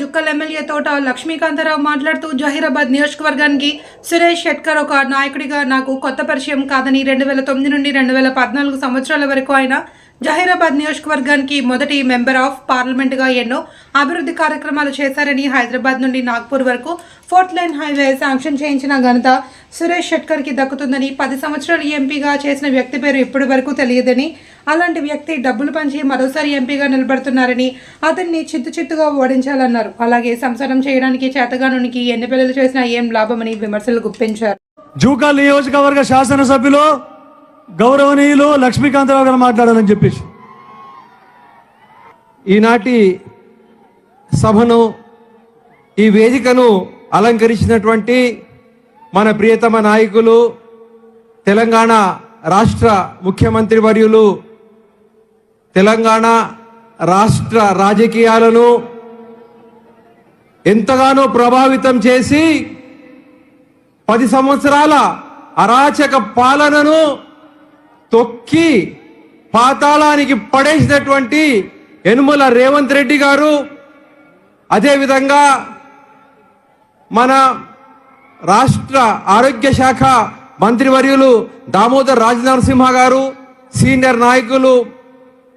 Jukkal MLA తోట లక్ష్మీకాంతారావు మాట్లాడుతూ జహీరాబాద్ నియోజకవర్గానికి సురేష్ షెట్కర్ ఒక నాయకుడిగా నాకు కొత్త పరిచయం కాదని రెండు వేల తొమ్మిది నుండి రెండు వేల పద్నాలుగు సంవత్సరాల వరకు ఆయన జహీరాబాద్ నియోజకవర్గానికి మొదటి మెంబర్ ఆఫ్ పార్లమెంటుగా ఎన్నో అభివృద్ధి కార్యక్రమాలు చేశారని హైదరాబాద్ నుండి నాగ్పూర్ వరకు ఫోర్త్ లైన్ హైవే శాంక్షన్ చేయించిన ఘనత సురేష్ షెట్కర్కి దక్కుతుందని పది సంవత్సరాలు ఎంపీగా చేసిన వ్యక్తి పేరు ఇప్పటి వరకు తెలియదని అలాంటి వ్యక్తి డబ్బులు పంచి మరోసారి ఎంపీగా నిలబడుతున్నారని అతన్ని చిత్తు చిత్తుగా ఓడించాలన్నారు. అలాగే సంసారం చేయడానికి చేతగానునికి ఎన్ని పిల్లలు చేసినా ఏం లాభమని విమర్శలు గుప్పించారు. జూకా నియోజకవర్గ శాసనసభ్యులు గౌరవనీయులు లక్ష్మీకాంతరావు గారు మాట్లాడాలని చెప్పేసి. ఈనాటి సభను ఈ వేదికను అలంకరించినటువంటి మన ప్రియతమ నాయకులు తెలంగాణ రాష్ట్ర ముఖ్యమంత్రి వర్యులు తెలంగాణ రాష్ట్ర రాజకీయాలను ఎంతగానో ప్రభావితం చేసి పది సంవత్సరాల అరాచక పాలనను తొక్కి పాతాళానికి పడేసినటువంటి యనుమల రేవంత్ రెడ్డి గారు అదేవిధంగా మన రాష్ట్ర ఆరోగ్య శాఖ మంత్రివర్యులు దామోదర్ రాజనరసింహ గారు సీనియర్ నాయకులు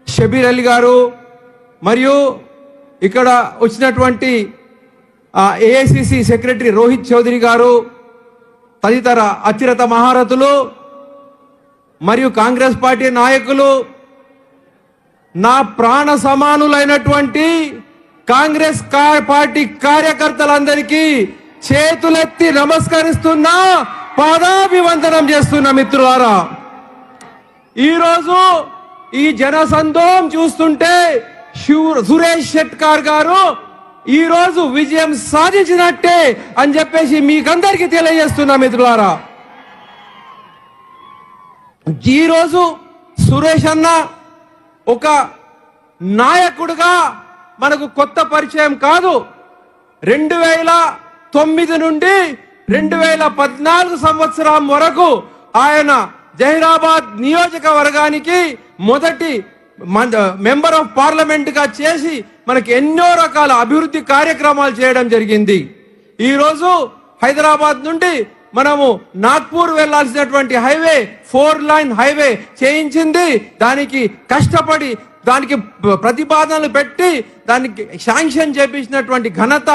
షబీర్ అలీ గారు మరియు ఇక్కడ వచ్చినటువంటి ఏఐసిసి సెక్రటరీ రోహిత్ చౌదరి గారు తదితర అతిరత మహారథులు మరియు కాంగ్రెస్ పార్టీ నాయకులు నా ప్రాణ సమానులైనటువంటి కాంగ్రెస్ పార్టీ కార్యకర్తలందరికీ చేతులెత్తి నమస్కరిస్తున్నా పాదాభివందనం చేస్తున్న మిత్రులారా. ఈరోజు ఈ జనసందోహం చూస్తుంటే శివ- సురేష్ షెట్కార్ గారు ఈరోజు విజయం సాధించినట్టే అని చెప్పేసి మీకందరికీ తెలియజేస్తున్నా మిత్రులారా. ఈరోజు సురేష్ అన్న ఒక నాయకుడుగా మనకు కొత్త పరిచయం కాదు. రెండు వేల తొమ్మిది నుండి రెండు వేల పద్నాలుగు సంవత్సరం వరకు ఆయన జహీరాబాద్ నియోజకవర్గానికి మొదటి మెంబర్ ఆఫ్ పార్లమెంట్గా చేసి మనకి ఎన్నో రకాల అభివృద్ధి కార్యక్రమాలు చేయడం జరిగింది. ఈరోజు హైదరాబాద్ నుండి మనము నాగ్పూర్ వెళ్ళాల్సినటువంటి హైవే ఫోర్ లైన్ హైవే చేయించింది. దానికి కష్టపడి దానికి ప్రతిపాదనలు పెట్టి దానికి శాంక్షన్ చేపించినటువంటి ఘనత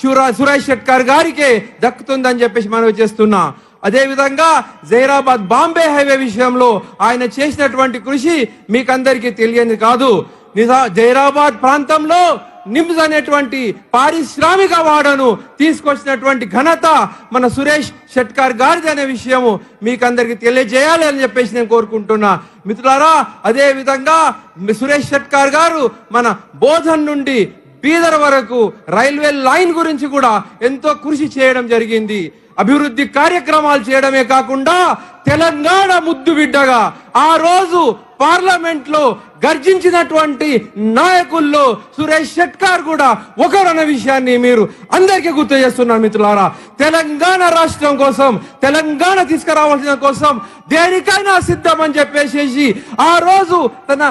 శివరా సురేష్ షెట్కర్ గారికే దక్కుతుందని చెప్పేసి మనం చేస్తున్నా. అదే విధంగా జైరాబాద్ బాంబే హైవే విషయంలో ఆయన చేసినటువంటి కృషి మీకందరికీ తెలియని కాదు. నిజా జైరాబాద్ ప్రాంతంలో నిమ్స్ అనేటువంటి పారిశ్రామిక వాడను తీసుకొచ్చినటువంటి ఘనత మన సురేష్ షెట్కార్ గారిది అనే విషయము మీకందరికి తెలియజేయాలి అని చెప్పేసి నేను కోరుకుంటున్నా. మిత్రులారా అదే విధంగా సురేష్ షెట్కార్ గారు మన బోధన్ నుండి బీదర్ వరకు రైల్వే లైన్ గురించి కూడా ఎంతో కృషి చేయడం జరిగింది. అభివృద్ధి కార్యక్రమాలు చేయడమే కాకుండా తెలంగాణ ముద్దు బిడ్డగా ఆ రోజు పార్లమెంట్లో గర్జించినటువంటి నాయకుల్లో సురేష్ షెట్కార్ కూడా ఒకరన్న విషయాన్ని మీరు అందరికీ గుర్తు చేస్తున్నారు మిత్రులారా. తెలంగాణ రాష్ట్రం కోసం తెలంగాణ తీసుకురావాల్సిన కోసం దేనికైనా సిద్ధం అని చెప్పేసేసి ఆ రోజు తన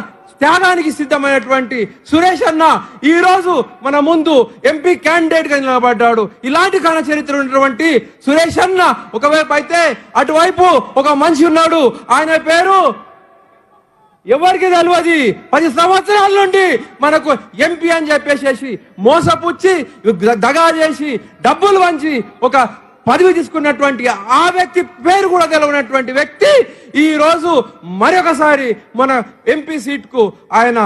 త్యాగానికి సిద్ధమైనటువంటి సురేష్ అన్న ఈ రోజు మన ముందు ఎంపీ క్యాండిడేట్గా నిలబడ్డాడు. ఇలాంటి ఘన చరిత్ర ఉన్నటువంటి సురేష్ అన్న ఒకవైపు అయితే అటువైపు ఒక మనిషి ఉన్నాడు. ఆయన పేరు ఎవరికి తెలియదు పది సంవత్సరాల నుండి మనకు ఎంపీ అని చెప్పేసేసి మోసపుచ్చి దగా చేసి డబ్బులు వంచి ఒక పదవి తీసుకున్నటువంటి ఆ వ్యక్తి పేరు కూడా తెలియనటువంటి వ్యక్తి ఈ రోజు మరొకసారి మన ఎంపీ సీట్కు ఆయన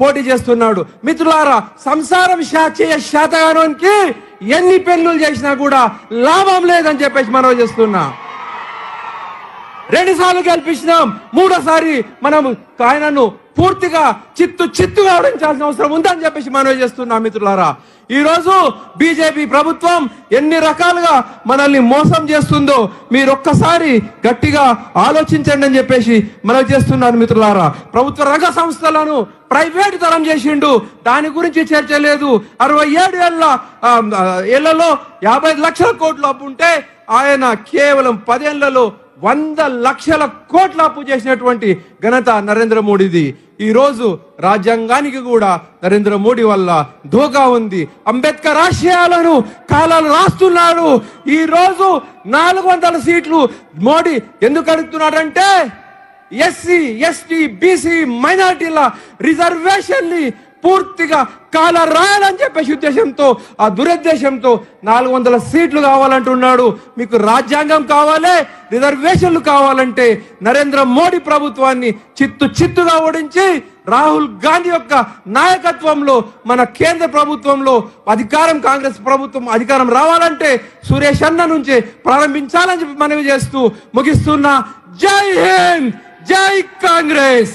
పోటీ చేస్తున్నాడు. మిత్రులారా సంసారం చేయ శాతగానానికి ఎన్ని పెన్నులు చేసినా కూడా లాభం లేదని చెప్పేసి మనం చేస్తున్నా. రెండు సార్లు గెలిపించినాం. మూడోసారి మనం ఆయనను పూర్తిగా చిత్తు చిత్తుగా ఆడించాల్సిన అవసరం ఉందని చెప్పేసి మనం చేస్తున్నాం మిత్రులారా. ఈరోజు బీజేపీ ప్రభుత్వం ఎన్ని రకాలుగా మనల్ని మోసం చేస్తుందో మీరు ఒక్కసారి గట్టిగా ఆలోచించండి అని చెప్పేసి మనం చేస్తున్నారు మిత్రులారా. ప్రభుత్వ రంగ సంస్థలను ప్రైవేట్ తరం చేసిండు. దాని గురించి చర్చ లేదు. అరవై ఏడు ఏళ్ళ ఏళ్ళలో యాభై లక్షల కోట్లు అప్పు ఉంటే ఆయన కేవలం పదేళ్ళలో వంద లక్షల కోట్ల అప్పు చేసినటువంటి ఘనత నరేంద్ర మోడీది. ఈరోజు రాజ్యాంగానికి కూడా నరేంద్ర మోడీ వల్ల ధోకా ఉంది. అంబేద్కర్ ఆశయాలను కాలాలు రాస్తున్నాడు. ఈ రోజు నాలుగు వందల సీట్లు మోడీ ఎందుకు అడుగుతున్నాడంటే ఎస్సీ ఎస్టీ బీసీ మైనార్టీల రిజర్వేషన్ని పూర్తిగా కాల రాయాలని చెప్పేసి ఉద్దేశంతో ఆ దురుద్దేశంతో నాలుగు వందల సీట్లు కావాలంటున్నాడు. మీకు రాజ్యాంగం కావాలి రిజర్వేషన్లు కావాలంటే నరేంద్ర మోడీ ప్రభుత్వాన్ని చిత్తు చిత్తుగా ఓడించి రాహుల్ గాంధీ యొక్క నాయకత్వంలో మన కేంద్ర ప్రభుత్వంలో అధికారం కాంగ్రెస్ ప్రభుత్వం అధికారం రావాలంటే సురేష్ అన్న నుంచే ప్రారంభించాలని చెప్పి మనవి చేస్తూ ముగిస్తున్నా. జై హింద్ జై కాంగ్రెస్!